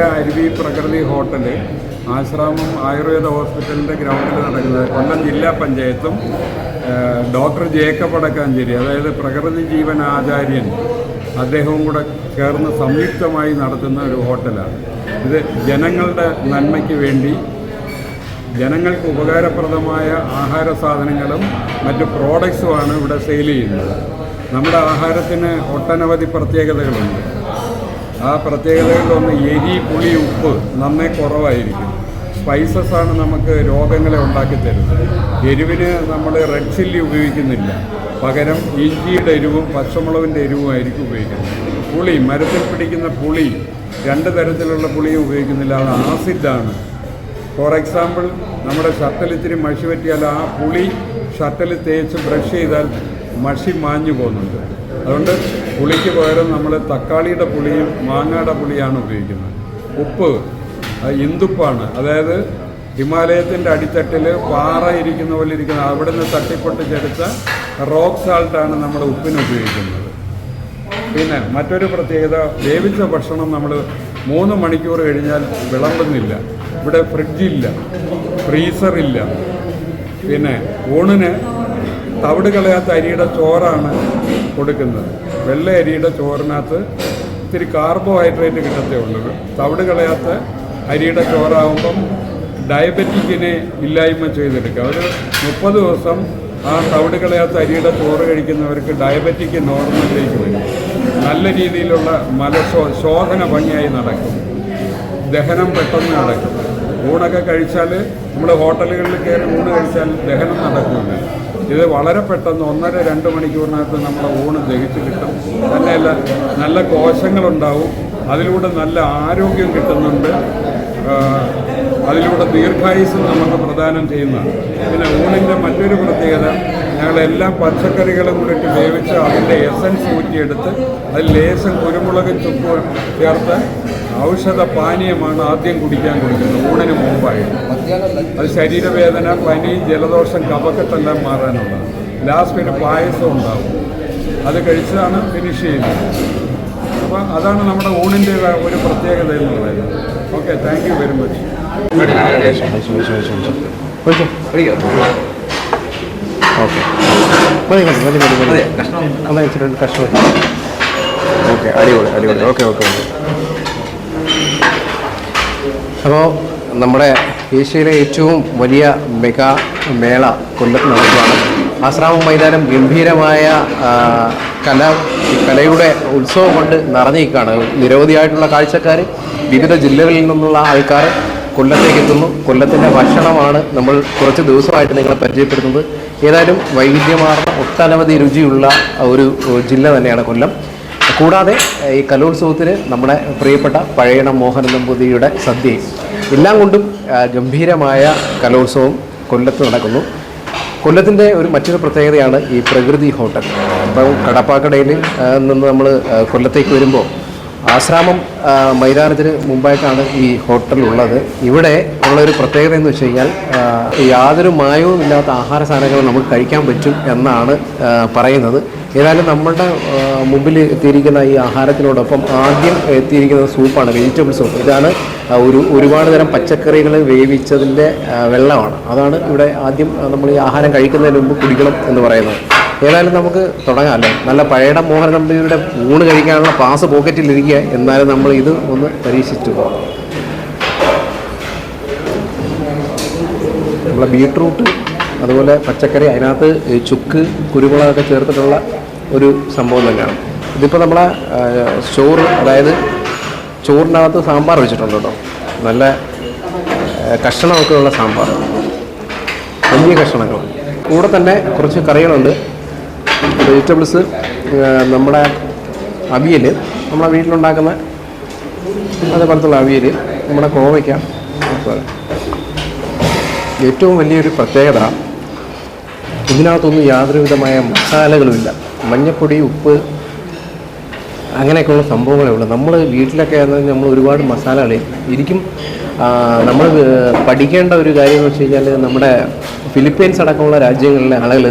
അരുവി പ്രകൃതി ഹോട്ടൽ ആശ്രാമം ആയുർവേദ ഹോസ്പിറ്റലിന്റെ ഗ്രൗണ്ടിൽ നടക്കുന്നത് കൊല്ലം ജില്ലാ പഞ്ചായത്തും ഡോക്ടർ ജേക്കബ് അടക്കാഞ്ചേരി അതായത് പ്രകൃതി ജീവൻ ആചാര്യൻ അദ്ദേഹവും കൂടെ ചേർന്ന് സംയുക്തമായി നടത്തുന്ന ഒരു ഹോട്ടലാണ്. ഇത് ജനങ്ങളുടെ നന്മയ്ക്ക് വേണ്ടി ജനങ്ങൾക്ക് ഉപകാരപ്രദമായ ആഹാര സാധനങ്ങളും മറ്റ് പ്രോഡക്ട്സുമാണ് ഇവിടെ സെയിൽ ചെയ്യുന്നത്. നമ്മുടെ ആഹാരത്തിന് ഒട്ടനവധി പ്രത്യേകതകളുണ്ട്. ആ പ്രത്യേകതകളിലൊന്ന് എരി പുളി ഉപ്പ് നന്നേ കുറവായിരിക്കും. സ്പൈസസ് ആണ് നമുക്ക് രോഗങ്ങളെ ഉണ്ടാക്കി തരുന്നത്. എരിവിന് നമ്മൾ റെഡ് ചില്ലി ഉപയോഗിക്കുന്നില്ല. പകരം ഇഞ്ചിയുടെ എരിവും പച്ചമുളകിന്റെ എരിവും ആയിരിക്കും ഉപയോഗിക്കുന്നത്. പുളി മരത്തിൽ പിടിക്കുന്ന പുളി രണ്ട് തരത്തിലുള്ള പുളിയും ഉപയോഗിക്കുന്നില്ല. അത് ആസിഡാണ് ഫോർ എക്സാമ്പിൾ നമ്മുടെ ഷർട്ടിൽ ഇത്തിരി മഷി പറ്റിയാൽ ആ പുളി ഷർട്ടിൽ തേച്ച് ബ്രഷ് ചെയ്താൽ മഷി മാഞ്ഞു പോകുന്നുണ്ട്. അതുകൊണ്ട് പുളിക്ക് പകരം നമ്മൾ തക്കാളിയുടെ പുളിയും മാങ്ങയുടെ പുളിയാണ് ഉപയോഗിക്കുന്നത്. ഉപ്പ് ഇന്ദുപ്പാണ്. അതായത് ഹിമാലയത്തിന്റെ അടിത്തട്ടിൽ പാറ ഇരിക്കുന്ന പോലെ ഇരിക്കുന്ന അവിടെ നിന്ന് തട്ടിപ്പൊട്ടിച്ചെടുത്ത റോക്ക് സാൾട്ടാണ് നമ്മൾ ഉപ്പിന് ഉപയോഗിക്കുന്നത്. പിന്നെ മറ്റൊരു പ്രത്യേകത വേവിച്ച ഭക്ഷണം നമ്മൾ മൂന്ന് മണിക്കൂർ കഴിഞ്ഞാൽ വിളമ്പുന്നില്ല. ഇവിടെ ഫ്രിഡ്ജില്ല ഫ്രീസറില്ല. പിന്നെ ഊണിന് തവിട് കളയാത്ത അരിയുടെ ചോറാണ് കൊടുക്കുന്നത്. വെള്ള അരിയുടെ ചോറിനകത്ത് ഇത്തിരി കാർബോഹൈഡ്രേറ്റ് കിട്ടത്തേ ഉള്ളൂ തവിട് കളയാത്ത അരിയുടെ ചോറാകുമ്പം ഡയബറ്റിക്കിനെ ഇല്ലായ്മ ചെയ്തെടുക്കുക. ഒരു മുപ്പത് ദിവസം ആ തവിട് കളയാത്ത അരിയുടെ ചോറ് കഴിക്കുന്നവർക്ക് ഡയബറ്റിക്ക് നോർമലിലേക്ക് വരും. നല്ല രീതിയിലുള്ള മലശോ ശോധന ഭംഗിയായി നടക്കും. ദഹനം പെട്ടെന്ന് നടക്കും. ഊണൊക്കെ കഴിച്ചാൽ നമ്മൾ ഹോട്ടലുകളിൽ കയറി ഊണ് കഴിച്ചാൽ ദഹനം നടക്കുന്നുണ്ട്. ഇത് വളരെ പെട്ടെന്ന് ഒന്നര രണ്ട് മണിക്കൂറിനകത്ത് നമ്മുടെ ഊണ് ദഹിച്ച് കിട്ടും. തന്നെയല്ല നല്ല കോശങ്ങളുണ്ടാവും. അതിലൂടെ നല്ല ആരോഗ്യം കിട്ടുന്നുണ്ട്. അതിലൂടെ ദീർഘായുസ് നമുക്ക് പ്രദാനം ചെയ്യുന്നതാണ്. പിന്നെ ഊണിന്റെ മറ്റൊരു പ്രത്യേകത ഞങ്ങളെല്ലാം പച്ചക്കറികളും കൂടി ഇട്ട് വേവിച്ച് അതിന്റെ എസൻസ് ഊറ്റിയെടുത്ത് അതിൽ ലേശം കുരുമുളക് ചുക്കും ചേർത്ത് ഔഷധ പാനീയമാണ് ആദ്യം കുടിക്കാൻ കൊടുക്കുന്നത്. ഊണിന് മുമ്പായിട്ട് അത് ശരീരവേദന പനി ജലദോഷം കഫക്കെട്ടെല്ലാം മാറാനുള്ളതാണ്. ലാസ്റ്റ് പിന്നെ പായസം ഉണ്ടാവും. അത് കഴിച്ചാണ് ഫിനിഷ് ചെയ്യുന്നത്. അപ്പോൾ അതാണ് നമ്മുടെ ഊണിന്റെ ഒരു പ്രത്യേകത എന്ന് പറയുന്നത്. Okay thank you very much okay. മതി മതി മതി മതി മതി. ഇച്ചിരി ഒരു കഷ്ണം. ഓക്കെ അടിപൊളി അടിപൊളി. Okay okay okay. അപ്പോൾ നമ്മുടെ ഏഷ്യയിലെ ഏറ്റവും വലിയ മെഗാ മേള കൊല്ലത്ത് നടക്കുകയാണ്. ആശ്രാമം മൈതാനം ഗംഭീരമായ കല കലയുടെ ഉത്സവം കൊണ്ട് നിറഞ്ഞിരിക്കുകയാണ്. നിരവധിയായിട്ടുള്ള കാഴ്ചക്കാർ വിവിധ ജില്ലകളിൽ നിന്നുള്ള ആൾക്കാർ കൊല്ലത്തേക്ക് എത്തുന്നു കൊല്ലത്തിന്റെ ഭക്ഷണമാണ് നമ്മൾ കുറച്ച് ദിവസമായിട്ട് നിങ്ങളെ പരിചയപ്പെടുത്തുന്നത്. ഏതായാലും വൈവിധ്യമാർന്ന ഒട്ടനവധി രുചിയുള്ള ഒരു ജില്ല തന്നെയാണ് കൊല്ലം. കൂടാതെ ഈ കലോത്സവത്തിന് നമ്മുടെ പ്രിയപ്പെട്ട പഴയണ മോഹൻ നമ്പൂതിരിയുടെ സദ്യയും എല്ലാം കൊണ്ടും ഗംഭീരമായ കലോത്സവം കൊല്ലത്ത് നടക്കുന്നു. കൊല്ലത്തിന്റെ ഒരു മറ്റൊരു പ്രത്യേകതയാണ് ഈ പ്രകൃതി ഹോട്ടൽ. അപ്പം കടപ്പാക്കടയിൽ നിന്ന് നമ്മൾ കൊല്ലത്തേക്ക് വരുമ്പോൾ ആശ്രാമം മൈതാനത്തിന് മുമ്പായിട്ടാണ് ഈ ഹോട്ടൽ ഉള്ളത് ഇവിടെ ഉള്ള ഒരു പ്രത്യേകത എന്ന് വെച്ച് കഴിഞ്ഞാൽ യാതൊരു മായവും ഇല്ലാത്ത ആഹാര സാധനങ്ങൾ നമുക്ക് കഴിക്കാൻ പറ്റും എന്നാണ് പറയുന്നത്. ഏതായാലും നമ്മളുടെ മുമ്പിൽ എത്തിയിരിക്കുന്ന ഈ ആഹാരത്തിനോടൊപ്പം ആദ്യം എത്തിയിരിക്കുന്ന സൂപ്പാണ് വെജിറ്റബിൾ സൂപ്പ്. ഇതാണ് ഒരു ഒരുപാട് തരം പച്ചക്കറികൾ വേവിച്ചതിന്റെ വെള്ളമാണ്. അതാണ് ഇവിടെ ആദ്യം നമ്മൾ ഈ ആഹാരം കഴിക്കുന്നതിന് മുമ്പ് കുടിക്കണം എന്ന് പറയുന്നത്. ഏതായാലും നമുക്ക് തുടങ്ങാം അല്ലേ? നല്ല പഴയട മോഹൻ നമ്പിയുടെ ഊണ് കഴിക്കാനുള്ള പാസ് പോക്കറ്റിലിരിക്കുക എന്നാലും നമ്മൾ ഇത് ഒന്ന് പരീക്ഷിച്ചു പോകാം. നമ്മളെ ബീട്രൂട്ട് അതുപോലെ പച്ചക്കറി അതിനകത്ത് ചുക്ക് കുരുമുളകൊക്കെ ചേർത്തിട്ടുള്ള ഒരു സംഭവം തന്നെയാണ്. ഇതിപ്പോൾ നമ്മളെ ചോറ് അതായത് ചോറിനകത്ത് സാമ്പാർ വെച്ചിട്ടുണ്ട് കേട്ടോ. നല്ല കഷ്ണമൊക്കെയുള്ള സാമ്പാർ. വലിയ കഷ്ണങ്ങൾ. കൂടെ തന്നെ കുറച്ച് കറികളുണ്ട്. വെജിറ്റബിൾസ് നമ്മുടെ അവിയൽ നമ്മളെ വീട്ടിലുണ്ടാക്കുന്ന അതേപോലത്തുള്ള അവിയൽ നമ്മുടെ കോവയ്ക്ക. ഏറ്റവും വലിയൊരു പ്രത്യേകത ഇതിനകത്തൊന്നും യാതൊരു വിധമായ മസാലകളുമില്ല. മഞ്ഞപ്പൊടി ഉപ്പ് അങ്ങനെയൊക്കെയുള്ള സംഭവങ്ങളേ ഉള്ളൂ. നമ്മൾ വീട്ടിലൊക്കെ ആണെങ്കിൽ നമ്മൾ ഒരുപാട് മസാലകളെ ഇരിക്കും. നമ്മൾ പഠിക്കേണ്ട ഒരു കാര്യം എന്ന് വെച്ച് കഴിഞ്ഞാൽ നമ്മുടെ ഫിലിപ്പീൻസ് അടക്കമുള്ള രാജ്യങ്ങളിലെ ആളുകൾ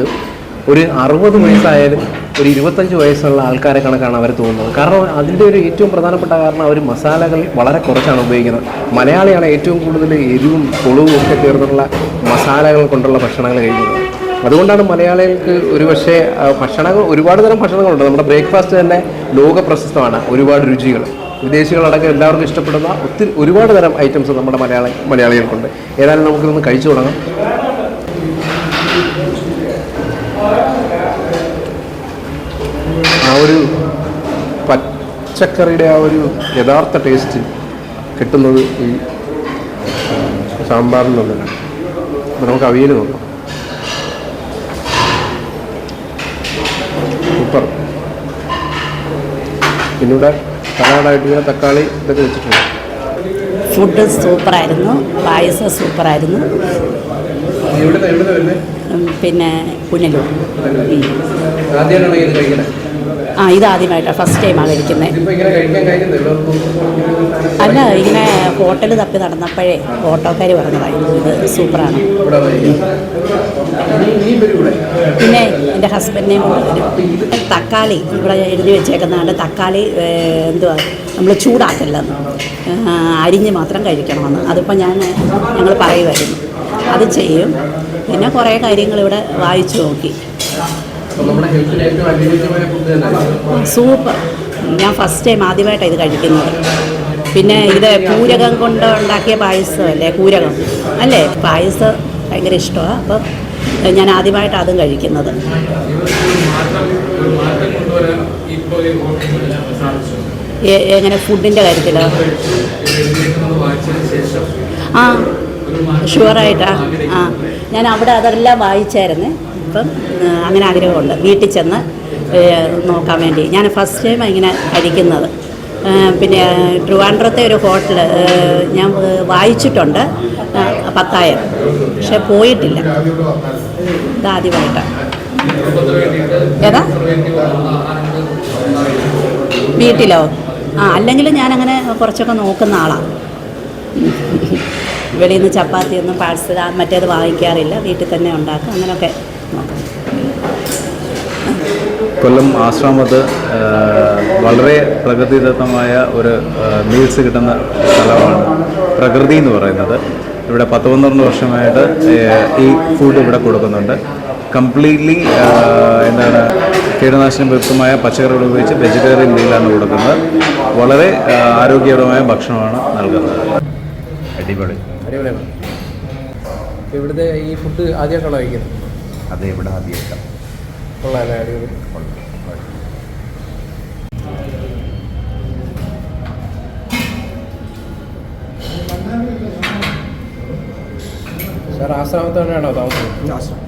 ഒരു അറുപത് വയസ്സായാലും ഒരു ഇരുപത്തഞ്ച് വയസ്സുള്ള ആൾക്കാരെ കണക്കാണ് അവർ തോന്നുന്നത്. കാരണം അതിന്റെ ഒരു ഏറ്റവും പ്രധാനപ്പെട്ട കാരണം അവർ മസാലകൾ വളരെ കുറച്ചാണ് ഉപയോഗിക്കുന്നത്. മലയാളിയാണ് ഏറ്റവും കൂടുതൽ എരിവും പുളവും ഒക്കെ ചേർന്നുള്ള മസാലകൾ കൊണ്ടുള്ള ഭക്ഷണങ്ങൾ കഴിക്കുന്നത്. അതുകൊണ്ടാണ് മലയാളികൾക്ക് ഒരുപക്ഷെ പക്ഷേ ഭക്ഷണങ്ങൾ ഒരുപാട് തരം ഭക്ഷണങ്ങളുണ്ട്. നമ്മുടെ ബ്രേക്ക്ഫാസ്റ്റ് തന്നെ ലോക പ്രശസ്തമാണ്. ഒരുപാട് രുചികൾ. വിദേശികളടക്കം എല്ലാവർക്കും ഇഷ്ടപ്പെടുന്ന ഒത്തിരി ഒരുപാട് തരം ഐറ്റംസ് നമ്മുടെ മലയാളി മലയാളികൾക്കുണ്ട്. ഏതായാലും നമുക്കിതൊന്ന് കഴിച്ചു തുടങ്ങാം. ആ ഒരു പച്ചക്കറിയുടെ ആ ഒരു യഥാർത്ഥ ടേസ്റ്റ് കിട്ടുന്നത് ഈ സാമ്പാറിൽ നിന്നുള്ളതാണ് അപ്പോൾ നമുക്ക് അവിയൽ നോക്കാം. സൂപ്പർ. പിന്നെ ഇവിടെ സലാഡായിട്ട് ഇങ്ങനെ തക്കാളി ഇതൊക്കെ വെച്ചിട്ടുണ്ട്. ഫുഡ് സൂപ്പറായിരുന്നു. പായസം സൂപ്പറായിരുന്നു. പിന്നെ. ആദ്യമായിട്ടാണ് ഇത് കഴിക്കുന്നത് ആ ഇത് ആദ്യമായിട്ടാണ് ഫസ്റ്റ് ടൈമാണ് കഴിക്കുന്നത് അല്ല ഇങ്ങനെ ഹോട്ടൽ തപ്പി നടന്നപ്പോഴേ ഓട്ടോക്കാർ പറഞ്ഞതായിരുന്നു ഇത് സൂപ്പറാണ്. പിന്നെ എന്റെ ഹസ്ബൻഡിനെയും കൊണ്ട് തക്കാളി ഇവിടെ എഴുതി വെച്ചേക്കുന്നതാണ് തക്കാളി എന്തുവാ നമ്മൾ ചൂടാക്കല്ലെന്ന്. അരിഞ്ഞ് മാത്രം കഴിക്കണമെന്ന്. അതിപ്പോൾ ഞാൻ ഞങ്ങൾ പറയുമായിരുന്നു അത് ചെയ്യും. പിന്നെ കുറേ കാര്യങ്ങൾ ഇവിടെ വായിച്ചു നോക്കി. സൂപ്പർ. ഞാൻ ഫസ്റ്റ് ടൈം ആദ്യമായിട്ടാണ് ഇത് കഴിക്കുന്നത്. പിന്നെ ഇത് കൂരകം കൊണ്ട് ഉണ്ടാക്കിയ പായസമല്ലേ കൂരകം അല്ലേ? പായസം ഭയങ്കര ഇഷ്ടമാണ് അപ്പം ഞാൻ ആദ്യമായിട്ടാണ് അതും കഴിക്കുന്നത്. എങ്ങനെ ഫുഡിന്റെ കാര്യത്തിൽ ആ ഷുവറായിട്ടാ ആ ഞാൻ അവിടെ അതെല്ലാം വായിച്ചായിരുന്നു. ഇപ്പം അങ്ങനെ ആഗ്രഹമുണ്ട്. വീട്ടിൽ ചെന്ന് നോക്കാൻ വേണ്ടി. ഞാൻ ഫസ്റ്റ് ടൈം ഇങ്ങനെ കഴിക്കുന്നത്. പിന്നെ ട്രിവാൻഡ്രത്തെ ഒരു ഹോട്ടൽ ഞാൻ വായിച്ചിട്ടുണ്ട്. പത്തായം പക്ഷെ പോയിട്ടില്ല. ഇതാദ്യമായിട്ടാണ് ഏതാ? വീട്ടിലോ? ആ അല്ലെങ്കിൽ ഞാനങ്ങനെ കുറച്ചൊക്കെ നോക്കുന്ന ആളാണ് വെളിയിൽ നിന്ന് ചപ്പാത്തി ഒന്നും പാഴ്സൽ മറ്റേത് വാങ്ങിക്കാറില്ല. വീട്ടിൽ തന്നെ ഉണ്ടാക്കും. അങ്ങനെയൊക്കെ കൊല്ലം ആശ്രമത്ത് വളരെ പ്രകൃതിദത്തമായ ഒരു മീൽസ് കിട്ടുന്ന സ്ഥലമാണ് പ്രകൃതി എന്ന് പറയുന്നത്. ഇവിടെ പത്ത് പന്ത്രണ്ട് വർഷമായിട്ട് ഈ ഫുഡ് ഇവിടെ കൊടുക്കുന്നുണ്ട്. കംപ്ലീറ്റ്ലി എന്താണ് കീടനാശിനി വ്യക്തമായ പച്ചക്കറികൾ ഉപയോഗിച്ച് വെജിറ്റേറിയൻ മീലാണ് കൊടുക്കുന്നത്. വളരെ ആരോഗ്യപരമായ ആരോഗ്യകരമായ ഭക്ഷണമാണ് നൽകുന്നത്. അടിപൊളി. അടിപൊളിയാണ് ഇവിടുത്തെ ഈ ഫുഡ് ആദ്യമായിട്ടുള്ള കഴിക്കുന്നത്? അത് ഇവിടെ ആദ്യമായിട്ടാണ് അടിപൊളി സാർ ആശ്രമത്ത് തന്നെയാണോ താമസം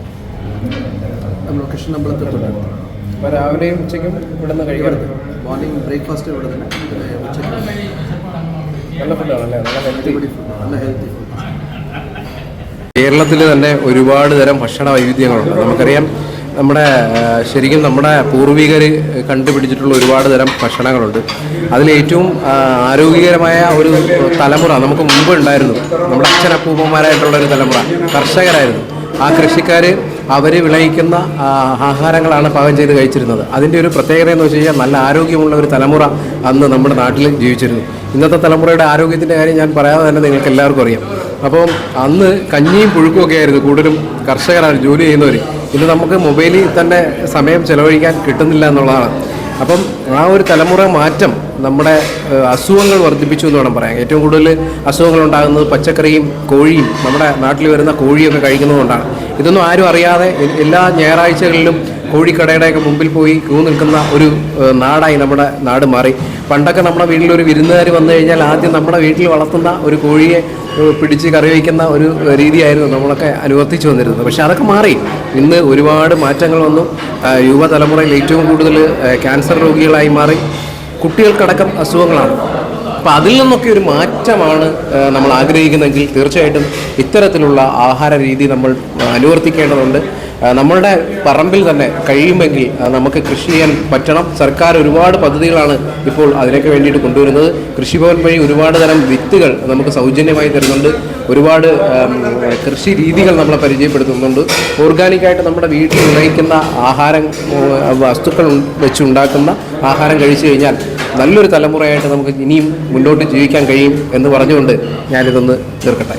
നമ്മൾ ലൊക്കേഷൻ അമ്പലത്തിലുള്ള അപ്പോൾ രാവിലെയും ഉച്ചയ്ക്കും ഇവിടെ നിന്ന് കഴിക്കാറുണ്ട് മോർണിംഗ് ബ്രേക്ക്ഫാസ്റ്റ് ഇവിടെ തന്നെ ഉച്ചയ്ക്ക് നല്ല ഫുഡാണല്ലേ നല്ല ഹെൽത്തി നല്ല ഹെൽത്തി ഫുഡ് കേരളത്തിൽ തന്നെ ഒരുപാട് തരം ഭക്ഷണ വൈവിധ്യങ്ങളുണ്ട്. നമുക്കറിയാം നമ്മുടെ ശരിക്കും നമ്മുടെ പൂർവികർ കണ്ടുപിടിച്ചിട്ടുള്ള ഒരുപാട് തരം ഭക്ഷണങ്ങളുണ്ട്. അതിലേറ്റവും ആരോഗ്യകരമായ ഒരു തലമുറ നമുക്ക് മുമ്പ് ഉണ്ടായിരുന്നു. നമ്മുടെ അച്ഛനപ്പൂപ്പന്മാരായിട്ടുള്ള ഒരു തലമുറ കർഷകരായിരുന്നു. ആ കൃഷിക്കാർ അവർ വിളയിക്കുന്ന ആഹാരങ്ങളാണ് പാകം ചെയ്ത് കഴിച്ചിരുന്നത്. അതിന്റെ ഒരു പ്രത്യേകത എന്ന് വെച്ച് കഴിഞ്ഞാൽ നല്ല ആരോഗ്യമുള്ള ഒരു തലമുറ അന്ന് നമ്മുടെ നാട്ടിൽ ജീവിച്ചിരുന്നു. ഇന്നത്തെ തലമുറയുടെ ആരോഗ്യത്തിന്റെ കാര്യം ഞാൻ പറയാതെ തന്നെ നിങ്ങൾക്ക് എല്ലാവർക്കും അറിയാം. അപ്പം അന്ന് കഞ്ഞിയും പുഴുക്കും ഒക്കെ ആയിരുന്നു കൂടുതലും കർഷകരാണ് ജോലി ചെയ്യുന്നവർ ഇന്ന് നമുക്ക് മൊബൈലിൽ തന്നെ സമയം ചെലവഴിക്കാൻ കിട്ടുന്നില്ല എന്നുള്ളതാണ്. അപ്പം ആ ഒരു തലമുറ മാറ്റം നമ്മുടെ അസുഖങ്ങൾ വർദ്ധിപ്പിച്ചു എന്ന് വേണം പറയാൻ. ഏറ്റവും കൂടുതൽ അസുഖങ്ങൾ ഉണ്ടാകുന്നത് പച്ചക്കറിയും കോഴിയും നമ്മുടെ നാട്ടിൽ വരുന്ന കോഴിയൊക്കെ കഴിക്കുന്നതുകൊണ്ടാണ് ഇതൊന്നും ആരും അറിയാതെ എല്ലാ ഞായറാഴ്ചകളിലും കോഴിക്കടയുടെയൊക്കെ മുമ്പിൽ പോയി ക്യൂ നിൽക്കുന്ന ഒരു നാടായി നമ്മുടെ നാട് മാറി. പണ്ടൊക്കെ നമ്മുടെ വീട്ടിൽ ഒരു വിരുന്നുകാർ വന്നു കഴിഞ്ഞാൽ ആദ്യം നമ്മുടെ വീട്ടിൽ വളർത്തുന്ന ഒരു കോഴിയെ പിടിച്ച് കറി വയ്ക്കുന്ന ഒരു രീതിയായിരുന്നു നമ്മളൊക്കെ അനുവർത്തിച്ചു വന്നിരുന്നത്. പക്ഷേ അതൊക്കെ മാറി. ഇന്ന് ഒരുപാട് മാറ്റങ്ങൾ വന്നു. യുവതലമുറയിൽ ഏറ്റവും കൂടുതൽ ക്യാൻസർ രോഗികളായി മാറി. കുട്ടികൾക്കടക്കം അസുഖങ്ങളാണ്. അപ്പോൾ അതിൽ നിന്നൊക്കെ ഒരു മാറ്റമാണ് നമ്മൾ ആഗ്രഹിക്കുന്നതെങ്കിൽ തീർച്ചയായിട്ടും ഇത്തരത്തിലുള്ള ആഹാര രീതി നമ്മൾ അനുവർത്തിക്കേണ്ടതുണ്ട്. നമ്മളുടെ പറമ്പിൽ തന്നെ കഴിയുമെങ്കിൽ നമുക്ക് കൃഷി ചെയ്യാൻ പറ്റണം. സർക്കാർ ഒരുപാട് പദ്ധതികളാണ് ഇപ്പോൾ അതിനൊക്കെ വേണ്ടിയിട്ട് കൊണ്ടുവരുന്നത്. കൃഷിഭവൻ വഴി ഒരുപാട് തരം വിത്തുകൾ നമുക്ക് സൗജന്യമായി തരുന്നുണ്ട്. ഒരുപാട് കൃഷി രീതികൾ നമ്മളെ പരിചയപ്പെടുത്തുന്നുണ്ട്. ഓർഗാനിക്കായിട്ട് നമ്മുടെ വീട്ടിൽ ഉപയോഗിക്കുന്ന ആഹാരം വസ്തുക്കൾ വെച്ചുണ്ടാക്കുന്ന ആഹാരം കഴിച്ചു കഴിഞ്ഞാൽ നല്ലൊരു തലമുറയായിട്ട് നമുക്ക് ഇനിയും മുന്നോട്ട് ജീവിക്കാൻ കഴിയും എന്ന് പറഞ്ഞുകൊണ്ട് ഞാനിതൊന്ന് തീർക്കട്ടെ.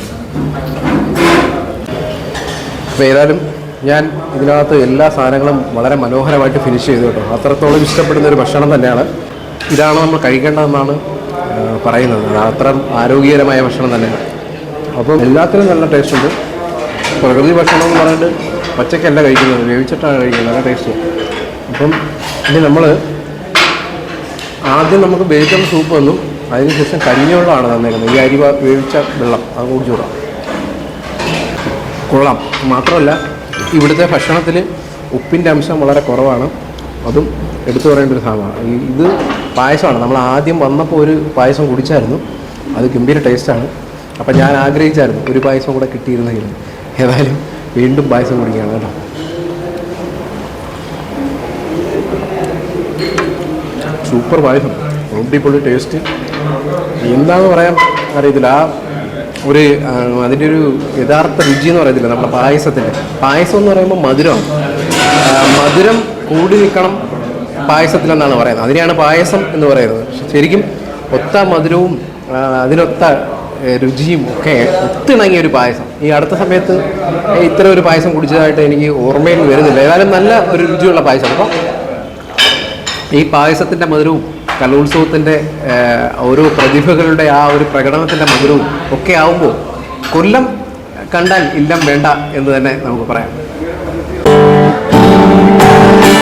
അപ്പോൾ ഏതായാലും ഞാൻ ഇതിനകത്ത് എല്ലാ സാധനങ്ങളും വളരെ മനോഹരമായിട്ട് ഫിനിഷ് ചെയ്തു കേട്ടോ. അത്രത്തോളം ഇഷ്ടപ്പെടുന്ന ഒരു ഭക്ഷണം തന്നെയാണ്. ഇതാണ് നമ്മൾ കഴിക്കേണ്ടതെന്നാണ് പറയുന്നത്. അത് അത്ര ആരോഗ്യകരമായ ഭക്ഷണം തന്നെയാണ്. അപ്പം എല്ലാത്തിനും നല്ല ടേസ്റ്റ് ഉണ്ട്. പ്രകൃതി ഭക്ഷണം എന്ന് പറഞ്ഞിട്ട് പച്ചക്കല്ല കഴിക്കുന്നത് വേവിച്ചിട്ടാണ് കഴിക്കുന്നത്. നല്ല ടേസ്റ്റ് അപ്പം ഇനി നമ്മൾ ആദ്യം നമുക്ക് ബേക്കൺ സൂപ്പ് വന്നു. അതിനുശേഷം കഞ്ഞിവെള്ളമാണ് തന്നേക്കുന്നത്. ഈ അരി വേവിച്ച വെള്ളം അത് കുടിച്ചു കൊള്ളാം കൊള്ളാം. മാത്രമല്ല ഇവിടുത്തെ ഭക്ഷണത്തിൽ ഉപ്പിന്റെ അംശം വളരെ കുറവാണ്. അതും എടുത്തു പറയേണ്ട ഒരു സാധനമാണ്. ഇത് പായസമാണ്. നമ്മൾ ആദ്യം വന്നപ്പോൾ ഒരു പായസം കുടിച്ചായിരുന്നു. അത് ഗംഭീര ടേസ്റ്റാണ് അപ്പം ഞാൻ ആഗ്രഹിച്ചായിരുന്നു ഒരു പായസം കൂടെ കിട്ടിയിരുന്നെങ്കിൽ. ഏതായാലും വീണ്ടും പായസം കുടിക്കുകയാണ് കേട്ടോ. സൂപ്പർ പായസം. ഒടിപ്പൊളി ടേസ്റ്റ് എന്താണെന്ന് പറയാൻ അറിയത്തില്ല. ആ ഒരു അതിന്റെ ഒരു യഥാർത്ഥ രുചി എന്ന് പറയത്തില്ല നമ്മുടെ പായസത്തിന്റെ. പായസം എന്ന് പറയുമ്പോൾ മധുരമാണ് മധുരം കൂടി നിൽക്കണം പായസത്തിലെന്നാണ് പറയുന്നത്. അതിനെയാണ് പായസം എന്ന് പറയുന്നത്. ശരിക്കും ഒത്ത മധുരവും അതിനൊത്ത രുചിയും ഒക്കെ ഒത്തിണങ്ങിയ ഒരു പായസം. ഈ അടുത്ത സമയത്ത് ഇത്ര ഒരു പായസം കുടിച്ചതായിട്ട് എനിക്ക് ഓർമ്മയിൽ വരുന്നില്ല. ഏതായാലും നല്ല ഒരു രുചിയുള്ള പായസം. അപ്പോൾ ഈ പായസത്തിന്റെ മധുരവും കലോത്സവത്തിന്റെ ഓരോ പ്രതിഭകളുടെ ആ ഒരു പ്രകടനത്തിന്റെ മധുരവും ഒക്കെ ആവുമ്പോൾ കൊല്ലം കണ്ടാൽ ഇല്ലം വേണ്ട എന്ന് തന്നെ നമുക്ക് പറയാം.